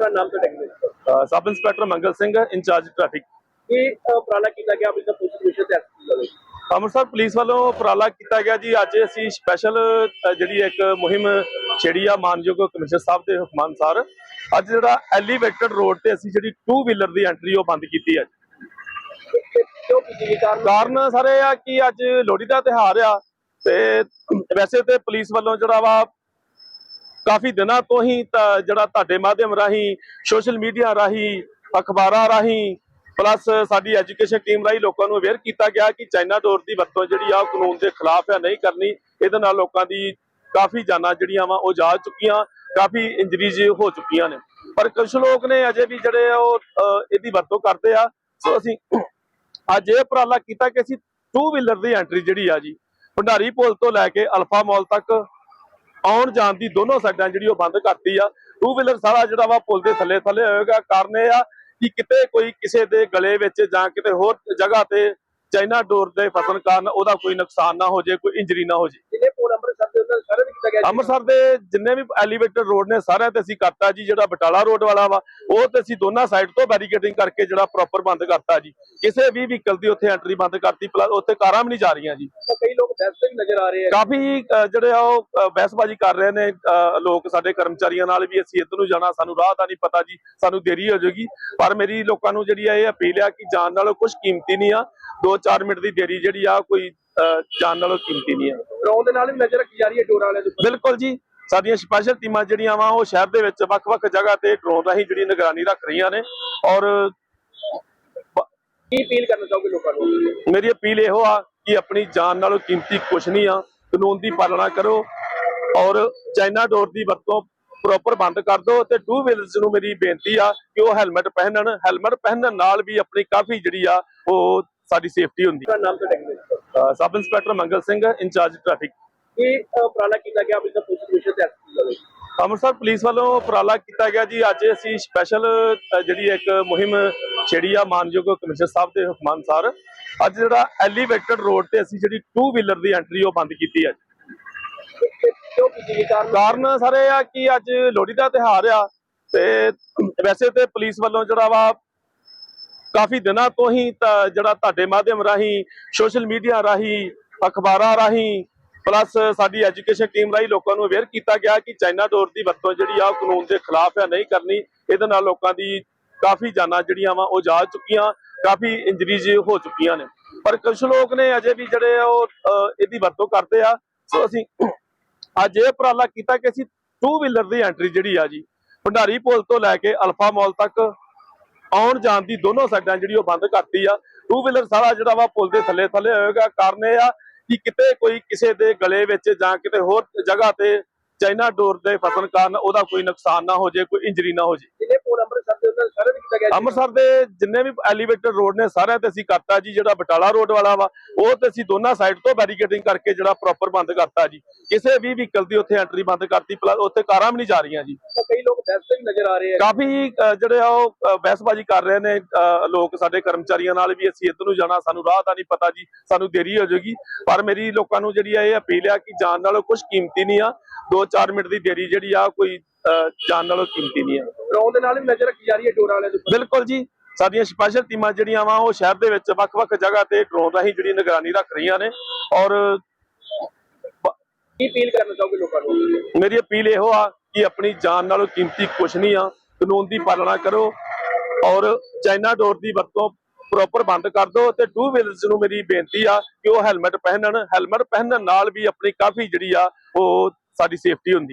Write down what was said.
ਦਾ ਨਾਮ ਤੇ ਅ, sub inspector Mangal Singh in charge traffic. ਇਹ ਉਪਰਾਲਾ ਕੀਤਾ ਗਿਆ ਅੰਮ੍ਰਿਤਸਰ ਪੁਲਿਸ ਕਮਿਸ਼ਨ ਤੇ ਅੰਮ੍ਰਿਤਸਰ ਪੁਲਿਸ ਵੱਲੋਂ ਉਪਰਾਲਾ ਕੀਤਾ ਗਿਆ ਜੀ। ਅੱਜ ਅਸੀਂ ਸਪੈਸ਼ਲ ਜਿਹੜੀ ਇੱਕ ਮੁਹਿੰਮ ਛੇੜੀ ਆ ਮਾਨਯੋਗ ਕਮਿਸ਼ਨਰ ਸਾਹਿਬ ਦੇ ਹੁਕਮਾਂ ਅਨੁਸਾਰ। ਅੱਜ ਜਿਹੜਾ ਐਲੀਵੇਟਡ ਰੋਡ ਤੇ ਅਸੀਂ ਜਿਹੜੀ 2 ਵੀਲਰ ਦੀ ਐਂਟਰੀ ਉਹ ਬੰਦ ਕੀਤੀ ਗਈ? ਕਾਰਨ ਸਾਰੇ ਇਹ ਆ ਕਿ ਅੱਜ ਲੋਹੜੀ ਦਾ ਤਿਉਹਾਰ ਆ ਤੇ ਵੈਸੇ ਤੇ ਪੁਲਿਸ ਵੱਲੋਂ ਜਿਹੜਾ ਵਾ ਕਾਫੀ ਦਿਨਾਂ ਤੋਂ ਹੀ ਜਿਹੜਾ ਤੁਹਾਡੇ ਮਾਧਿਅਮ ਰਾਹੀਂ ਸੋਸ਼ਲ ਮੀਡੀਆ ਰਾਹੀਂ, ਅਖਬਾਰਾਂ ਰਾਹੀਂ ਪਲੱਸ ਸਾਡੀ ਐਜੂਕੇਸ਼ਨ ਟੀਮ ਰਾਹੀਂ ਲੋਕਾਂ ਨੂੰ ਅਵੇਅਰ ਕੀਤਾ ਗਿਆ ਕਿ ਚਾਈਨਾ ਡੋਰ ਦੀ ਵਰਤੋਂ ਜਿਹੜੀ ਆ ਉਹ ਕਾਨੂੰਨ ਦੇ ਖਿਲਾਫ ਆ, ਨਹੀਂ ਕਰਨੀ। ਇਹਦੇ ਨਾਲ ਲੋਕਾਂ ਦੀ ਕਾਫੀ ਜਾਨਾਂ ਜਿਹੜੀਆਂ ਵਾ ਉਹ ਜਾ ਚੁੱਕੀਆਂ, ਕਾਫੀ ਇੰਜਰੀਜ਼ ਹੋ ਚੁੱਕੀਆਂ ਨੇ। ਪਰ ਕੁਝ ਲੋਕ ਨੇ ਅਜੇ ਵੀ ਜਿਹੜੇ ਆ ਉਹ ਇਹਦੀ ਵਰਤੋਂ ਕਰਦੇ ਆ। ਸੋ ਅਸੀਂ ਅੱਜ ਇਹ ਉਪਰਾਲਾ ਕੀਤਾ ਕਿ ਅਸੀਂ ਟੂ ਵੀਲਰ ਦੀ ਐਂਟਰੀ ਜਿਹੜੀ ਆ ਜੀ, ਭੰਡਾਰੀ ਪੁਲ ਤੋਂ ਲੈ ਕੇ ਅਲਫਾ ਮਾਲ ਤੱਕ ਆਉਣ ਜਾਣ ਦੀ ਦੋਨੋਂ ਸਾਈਡਾਂ ਜਿਹੜੀ ਉਹ ਬੰਦ ਕਰਤੀ ਆ। ਟੂ ਵੀਲਰ ਸਾਰਾ ਜਿਹੜਾ ਵਾ ਪੁਲ ਦੇ ਥੱਲੇ ਥੱਲੇ ਹੋਏਗਾ। ਕਾਰਨ ਇਹ ਆ ਕਿ ਕਿਤੇ ਕੋਈ ਕਿਸੇ ਦੇ ਗਲੇ ਵਿੱਚ ਜਾਂ ਕਿਤੇ ਹੋਰ ਜਗ੍ਹਾ ਤੇ ਚਾਈਨਾ ਡੋਰ ਦੇ ਫਸਣ ਕਾਰਨ ਉਹਦਾ ਕੋਈ ਨੁਕਸਾਨ ਨਾ ਹੋ ਜੇ ਕੋਈ ਇੰਜਰੀ ਨਾ ਹੋ ਜੇ। ਜਿਹਨੇ ਪੋਲ ਅੰਮ੍ਰਿਤਸਰ ਦੇ ਉਹਨਾਂ ਸਾਰੇ ਕੀਤਾ ਗਿਆ। ਅੰਮ੍ਰਿਤਸਰ ਦੇ ਜਿੰਨੇ ਵੀ ਐਲੀਵੇਟਡ ਰੋਡ ਨੇ ਸਾਰਿਆਂ ਤੇ ਅਸੀਂ ਕਰਤਾ ਜੀ ਜਿਹੜਾ ਬਟਾਲਾ ਰੋਡ ਵਾਲਾ ਵਾ ਉਹ ਤੇ ਅਸੀਂ ਦੋਨਾਂ ਸਾਈਡ ਤੋਂ ਬੈਰੀਕੇਡਿੰਗ ਕਰਕੇ ਜਿਹੜਾ ਪ੍ਰੋਪਰ ਬੰਦ ਕਰਤਾ ਜੀ। ਕਿਸੇ ਵੀ ਵਹੀਕਲ ਦੀ ਉੱਥੇ ਐਂਟਰੀ ਬੰਦ ਕਰਤੀ ਪਲੱਸ ਉੱਥੇ ਕਾਰਾਂ ਵੀ ਨਹੀਂ ਜਾ ਰਹੀਆਂ ਜੀ। ਕਈ ਲੋਕ ਵੈਸੇ ਵੀ ਨਜ਼ਰ ਆ ਰਹੇ ਆ। ਕਾਫੀ ਜਿਹੜੇ ਆ ਉਹ ਬਹਿਸਬਾਜ਼ੀ ਕਰ ਰਹੇ ਨੇ ਲੋਕ ਸਾਡੇ ਕਰਮਚਾਰੀਆਂ ਨਾਲ ਵੀ ਅਸੀਂ ਇੱਧਰ ਨੂੰ ਜਾਣਾ ਸਾਨੂੰ ਰਾਹ ਦਾ ਨਹੀਂ ਪਤਾ ਜੀ ਸਾਨੂੰ ਦੇਰੀ ਹੋ ਜਾਏਗੀ। ਪਰ ਮੇਰੀ ਲੋਕਾਂ ਨੂੰ ਜਿਹੜੀ ਇਹ ਅਪੀਲ ਆ ਕਿ ਜਾਨ ਨਾਲੋਂ ਕੁਝ ਕੀਮਤੀ ਨਹੀਂ ਆ। 2-4 ਮਿੰਟ ਦੀ ਦੇਰੀ ਜਿਹੜੀ ਆ ਕੋਈ ਜਾਨ ਨਾਲੋਂ ਕੀਮਤੀ ਨਹੀਂ ਆ। ਡਰੋਨ ਦੇ ਨਾਲ ਵੀ ਨਜ਼ਰ ਰੱਖੀ ਜਾ ਰਹੀ ਹੈ ਡੋਰ ਵਾਲਿਆਂ ਦੇ। ਬਿਲਕੁਲ ਜੀ। ਸਾਡੀਆਂ ਸਪੈਸ਼ਲ ਟੀਮਾਂ ਜਿਹੜੀਆਂ ਵਾ ਉਹ ਸ਼ਹਿਰ ਦੇ ਵਿੱਚ ਵੱਖ-ਵੱਖ ਜਗ੍ਹਾ ਤੇ ਡਰੋਨ ਰਾਹੀਂ ਜਿਹੜੀ ਨਿਗਰਾਨੀ ਰੱਖ ਰਹੀਆਂ ਨੇ। ਔਰ ਕੀ ਅਪੀਲ ਕਰਨਾ ਚਾਹੋਗੇ ਲੋਕਾਂ ਨੂੰ? ਮੇਰੀ ਅਪੀਲ ਇਹੋ ਆ ਕਿ ਆਪਣੀ ਜਾਨ ਨਾਲੋਂ ਕੀਮਤੀ ਕੁਛ ਨਹੀਂ ਆ ਕਾਨੂੰਨ ਦੀ ਪਾਲਣਾ ਕਰੋ। ਔਰ ਚਾਈਨਾ ਡੋਰ ਦੀ ਵਰਤੋਂ ਪ੍ਰੋਪਰ ਬੰਦ ਕਰ ਦਿਓ ਤੇ ਟੂ ਵੀਲਰਸ ਨੂੰ ਮੇਰੀ ਬੇਨਤੀ ਆ ਕਿ ਉਹ ਹੈਲਮਟ ਪਹਿਨਣ। ਹੈਲਮਟ ਪਹਿਨਣ ਨਾਲ ਵੀ ਆਪਣੀ ਕਾਫੀ ਜਿਹੜੀ ਆ ਉਹ ਸਾਡੀ ਸੇਫਟੀ ਹੁੰਦੀ। ਦਾ ਨਾਮ ਤੇ technique a, sub inspector Mangal Singh in charge traffic. ਇਹ ਉਪਰਾਲਾ ਕੀਤਾ ਗਿਆ ਅੰਮ੍ਰਿਤਸਰ ਪੁਲਿਸ ਕਮਿਸ਼ਨ ਤੇ ਅੰਮ੍ਰਿਤਸਰ ਪੁਲਿਸ ਵੱਲੋਂ ਉਪਰਾਲਾ ਕੀਤਾ ਗਿਆ ਜੀ। ਅੱਜ ਅਸੀਂ ਸਪੈਸ਼ਲ ਜਿਹੜੀ ਇੱਕ ਮੁਹਿੰਮ ਛੇੜੀ ਆ ਮਾਨਯੋਗ ਕਮਿਸ਼ਨਰ ਸਾਹਿਬ ਦੇ ਹੁਕਮਾਂ ਅਨੁਸਾਰ ਅੱਜ ਜਿਹੜਾ ਐਲੀਵੇਟਡ ਰੋਡ ਤੇ ਅਸੀਂ ਜਿਹੜੀ 2 ਵੀਲਰ ਦੀ ਐਂਟਰੀ ਉਹ ਬੰਦ ਕੀਤੀ ਹੈ ਕਾਰਨ? ਕਾਰਨ ਸਾਰੇ ਆ ਕਿ ਅੱਜ ਲੋਹੜੀ ਦਾ ਤਿਉਹਾਰ ਆ ਤੇ ਵੈਸੇ ਤੇ ਪੁਲਿਸ ਵੱਲੋਂ ਜਿਹੜਾ ਵਾ ਕਾਫੀ ਦਿਨਾਂ ਤੋਂ ਹੀ ਜਿਹੜਾ ਤੁਹਾਡੇ ਮਾਧਿਅਮ ਰਾਹੀਂ ਸੋਸ਼ਲ ਮੀਡੀਆ ਰਾਹੀਂ, ਅਖਬਾਰਾਂ ਰਾਹੀਂ ਪਲੱਸ ਸਾਡੀ ਐਜੂਕੇਸ਼ਨ ਟੀਮ ਰਾਹੀਂ ਲੋਕਾਂ ਨੂੰ ਅਵੇਅਰ ਕੀਤਾ ਗਿਆ ਕਿ ਚਾਈਨਾ ਡੋਰ ਦੀ ਵਰਤੋਂ ਜਿਹੜੀ ਆ ਕਾਨੂੰਨ ਦੇ ਖਿਲਾਫ ਆ, ਨਹੀਂ ਕਰਨੀ। ਇਹਦੇ ਨਾਲ ਲੋਕਾਂ ਦੀ ਕਾਫੀ ਜਾਨਾਂ ਜਿਹੜੀਆਂ ਵਾ ਉਹ ਜਾ ਚੁੱਕੀਆਂ, ਕਾਫੀ ਇੰਜਰੀਜ਼ ਹੋ ਚੁੱਕੀਆਂ ਨੇ। ਪਰ ਕੁਝ ਲੋਕ ਨੇ ਅਜੇ ਵੀ ਜਿਹੜੇ ਆ ਉਹ ਇਹਦੀ ਵਰਤੋਂ ਕਰਦੇ ਆ। ਸੋ ਅਸੀਂ ਅੱਜ ਇਹ ਉਪਰਾਲਾ ਕੀਤਾ ਕਿ ਅਸੀਂ ਟੂ ਵੀਲਰ ਦੀ ਐਂਟਰੀ ਜਿਹੜੀ ਆ ਜੀ, ਭੰਡਾਰੀ ਪੁਲ ਤੋਂ ਲੈ ਕੇ ਅਲਫਾ ਮਾਲ ਤੱਕ ਆਉਣ ਜਾਣ ਦੀ ਦੋਨੋਂ ਸਾਈਡਾਂ ਜਿਹੜੀ ਉਹ ਬੰਦ ਕਰਤੀ ਆ। ਟੂ ਵੀਲਰ ਸਾਰਾ ਜਿਹੜਾ ਵਾ ਪੁਲ ਦੇ ਥੱਲੇ ਥੱਲੇ ਹੋਏਗਾ। ਕਾਰਨ ਇਹ ਆ ਕਿ ਕਿਤੇ ਕੋਈ ਕਿਸੇ ਦੇ ਗਲੇ ਵਿੱਚ ਜਾਂ ਕਿਤੇ ਹੋਰ ਜਗ੍ਹਾ ਤੇ ਚਾਈਨਾ ਡੋਰ ਦੇ ਫਸਣ ਕਾਰਨ ਉਹਦਾ ਕੋਈ ਨੁਕਸਾਨ ਨਾ ਹੋ ਜੇ ਕੋਈ ਇੰਜਰੀ ਨਾ ਹੋ ਜੇ। ਪੋਲ ਅੰਮ੍ਰਿਤਸਰ ਦੇ ਉਹਨਾਂ ਸਾਰੇ ਕੀਤਾ ਗਿਆ ਜੀ। ਅੰਮ੍ਰਿਤਸਰ ਦੇ ਜਿੰਨੇ ਵੀ ਐਲੀਵੇਟਡ ਰੋਡ ਨੇ ਸਾਰਿਆਂ ਤੇ ਅਸੀਂ ਕਰਤਾ ਜੀ ਜਿਹੜਾ ਬਟਾਲਾ ਰੋਡ ਵਾਲਾ ਵਾ ਉਹ ਤੇ ਅਸੀਂ ਦੋਨਾਂ ਸਾਈਡ ਤੋਂ ਬੈਰੀਕੇਡਿੰਗ ਕਰਕੇ ਜਿਹੜਾ ਪ੍ਰੋਪਰ ਬੰਦ ਕਰਤਾ ਜੀ। ਕਿਸੇ ਵੀ ਵਹੀਕਲ ਦੀ ਉੱਥੇ ਐਂਟਰੀ ਬੰਦ ਕਰਤੀ ਪਲੱਸ ਉੱਥੇ ਕਾਰਾਂ ਵੀ ਨਹੀਂ ਜਾ ਰਹੀਆਂ ਜੀ। ਕਈ ਲੋਕ ਵੈਸੇ ਵੀ ਨਜ਼ਰ ਆ ਰਹੇ ਆ। ਕਾਫੀ ਜਿਹੜੇ ਆ ਉਹ ਬਹਿਸਬਾਜ਼ੀ ਕਰ ਰਹੇ ਨੇ ਲੋਕ ਸਾਡੇ ਕਰਮਚਾਰੀਆਂ ਨਾਲ ਵੀ ਅਸੀਂ ਇੱਧਰ ਨੂੰ ਜਾਣਾ ਸਾਨੂੰ ਰਾਹ ਦਾ ਨਹੀਂ ਪਤਾ ਜੀ ਸਾਨੂੰ ਦੇਰੀ ਹੋ ਜਾਏਗੀ। ਪਰ ਮੇਰੀ ਲੋਕਾਂ ਨੂੰ ਜਿਹੜੀ ਆ ਇਹ ਅਪੀਲ ਆ ਕਿ ਜਾਨ ਨਾਲੋਂ ਕੁਝ ਕੀਮਤੀ ਨਹੀਂ ਆ 2-4 ਮਿੰਟ ਦੀ ਦੇਰੀ ਜਿਹੜੀ ਆ ਕੋਈ ਜਾਨ ਨਾਲੋਂ ਕੀਮਤੀ ਨਹੀਂ ਆ ਡਰੋਨ ਦੇ ਨਾਲ ਨਜ਼ਰ ਰੱਖੀ ਜਾ ਰਹੀ ਹੈ ਡੋਰ ਵਾਲਿਆਂ ਦੇ। ਬਿਲਕੁਲ ਜੀ। ਸਾਡੀਆਂ ਸਪੈਸ਼ਲ ਟੀਮਾਂ ਜਿਹੜੀਆਂ ਵਾ ਉਹ ਸ਼ਹਿਰ ਦੇ ਵਿੱਚ ਵੱਖ-ਵੱਖ ਜਗ੍ਹਾ ਤੇ ਡਰੋਨ ਰਾਹੀਂ ਜਿਹੜੀ ਨਿਗਰਾਨੀ ਰੱਖ ਰਹੀਆਂ ਨੇ। ਔਰ ਕੀ ਅਪੀਲ ਕਰਨਾ ਚਾਹੋਗੇ ਲੋਕਾਂ ਨੂੰ? ਮੇਰੀ ਅਪੀਲ ਇਹੋ ਆ ਕਿ ਆਪਣੀ ਜਾਨ ਨਾਲੋਂ ਕੀਮਤੀ ਕੁਛ ਨਹੀਂ ਆ ਕਾਨੂੰਨ ਦੀ ਪਾਲਣਾ ਕਰੋ। ਔਰ ਚਾਈਨਾ ਡੋਰ ਦੀ ਵਰਤੋਂ ਪ੍ਰੋਪਰ ਬੰਦ ਕਰ ਦਿਓ ਤੇ ਟੂ ਵੀਲਰਸ ਨੂੰ ਮੇਰੀ ਬੇਨਤੀ ਆ ਕਿ ਉਹ ਹੈਲਮਟ ਪਹਿਨਣ। ਹੈਲਮਟ ਪਹਿਨਣ ਨਾਲ ਵੀ ਆਪਣੀ ਕਾਫੀ ਜਿਹੜੀ ਆ ਉਹ ਸਾਡੀ ਸੇਫਟੀ ਹੁੰਦੀ